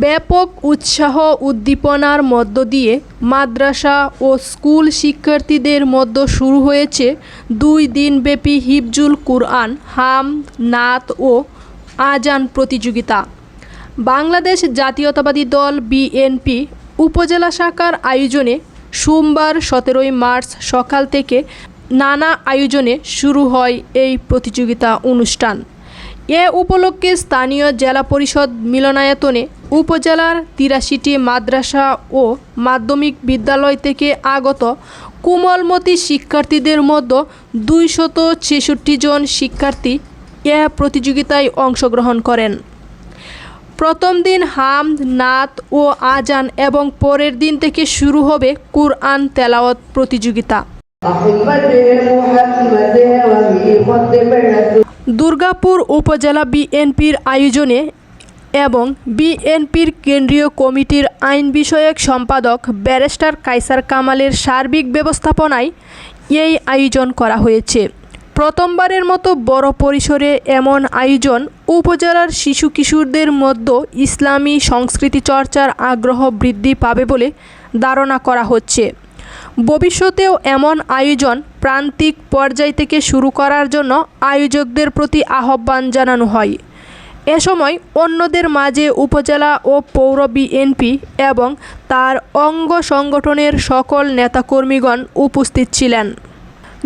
ব্যাপক উৎসাহ উদ্দীপনার মধ্য দিয়ে মাদ্রাসা ও স্কুল শিক্ষার্থীদের মধ্যে শুরু হয়েছে দুই দিনব্যাপী হিফজুল কুরআন, হাম, নাত ও আজান প্রতিযোগিতা। বাংলাদেশ জাতীয়তাবাদী দল বিএনপি উপজেলা শাখার আয়োজনে সোমবার সতেরোই মার্চ সকাল থেকে নানা আয়োজনে শুরু হয় এই প্রতিযোগিতা অনুষ্ঠান। এ উপলক্ষে স্থানীয় জেলা পরিষদ মিলনায়তনে উপজেলার তিরাশিটি মাদ্রাসা ও মাধ্যমিক বিদ্যালয় থেকে আগত কোমলমতি শিক্ষার্থীদের মধ্যে দুইশত ছেষট্টি জন শিক্ষার্থী এ প্রতিযোগিতায় অংশগ্রহণ করেন। প্রথম দিন হাম নাত ও আজান এবং পরের দিন থেকে শুরু হবে কুরআন তেলাওয়াত প্রতিযোগিতা। দুর্গাপুর উপজেলা বিএনপির আয়োজনে এবং বিএনপির কেন্দ্রীয় কমিটির আইন বিষয়ক সম্পাদক ব্যারিস্টার কাইসার কামালের সার্বিক ব্যবস্থাপনায় এই আয়োজন করা হয়েছে। প্রথমবারের মতো বড় পরিসরে এমন আয়োজন উপজেলার শিশু কিশোরদের মধ্যে ইসলামী সংস্কৃতি চর্চার আগ্রহ বৃদ্ধি পাবে বলে ধারণা করা হচ্ছে। ভবিষ্যতেও এমন আয়োজন প্রান্তিক পর্যায় থেকে শুরু করার জন্য আয়োজকদের প্রতি আহ্বান জানানো হয়। এ সময় অন্যদের মাঝে উপজেলা ও পৌর বিএনপি এবং তার অঙ্গ সংগঠনের সকল নেতাকর্মীগণ উপস্থিত ছিলেন।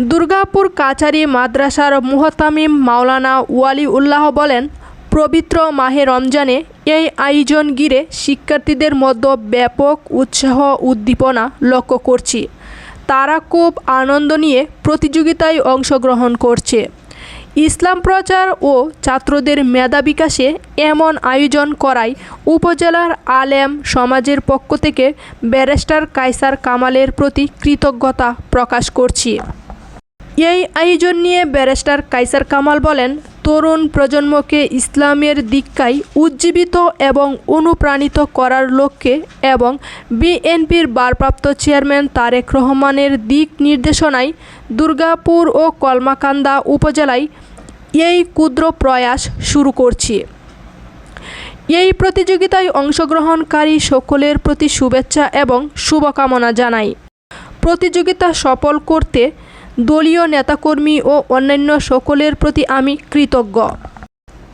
দুর্গাপুর কাছারি মাদ্রাসার মুহতামিম মাওলানা ওয়ালি উল্লাহ বলেন, পবিত্র মাহে রমজানে এই আয়োজন ঘিরে শিক্ষার্থীদের মধ্যে ব্যাপক উৎসাহ উদ্দীপনা লক্ষ্য করছি। তারা খুব আনন্দ নিয়ে প্রতিযোগিতায় অংশগ্রহণ করছে। ইসলাম প্রচার ও ছাত্রদের মেধা বিকাশে এমন আয়োজন করায় উপজেলার আলেম সমাজের পক্ষ থেকে ব্যারিস্টার কাইসার কামালের প্রতি কৃতজ্ঞতা প্রকাশ করছি। এই আয়োজন নিয়ে ব্যারিস্টার কাইসার কামাল বলেন তরুণ প্রজন্মকে ইসলামের দীক্ষায় উজ্জীবিত এবং অনুপ্রাণিত করার লক্ষ্যে এবং বিএনপির ভারপ্রাপ্ত চেয়ারম্যান তারেক রহমানের দিক নির্দেশনায় দুর্গাপুর ও কলমাকান্দা উপজেলায় এই ক্ষুদ্র প্রয়াস শুরু করছি। এই প্রতিযোগিতায় অংশগ্রহণকারী সকলের প্রতি শুভেচ্ছা এবং শুভকামনা জানাই। প্রতিযোগিতা সফল করতে দলীয় নেতাকর্মী ও অন্যান্য সকলের প্রতি আমি কৃতজ্ঞ।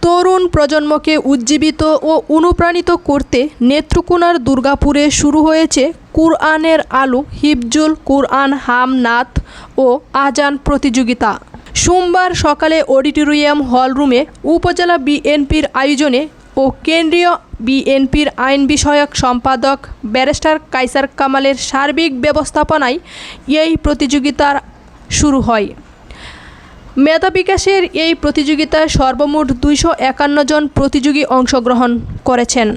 তরুণ প্রজন্মকে উজ্জীবিত ও অনুপ্রাণিত করতে নেত্রকোনার দুর্গাপুরে শুরু হয়েছে কুরআনের আলু, হিফজুল কুরআন হাম নাথ ও আজান প্রতিযোগিতা। সোমবার সকালে অডিটোরিয়াম হলরুমে উপজেলা বিএনপির আয়োজনে ও কেন্দ্রীয় বিএনপির আইন বিষয়ক সম্পাদক ব্যারিস্টার কাইসার কামালের সার্বিক ব্যবস্থাপনায় এই প্রতিযোগিতার শুরু হয়। মেধা বিকাশের এই প্রতিযোগিতায় সর্বমোট দুইশো একান্ন জন প্রতিযোগী অংশগ্রহণ করেছেন।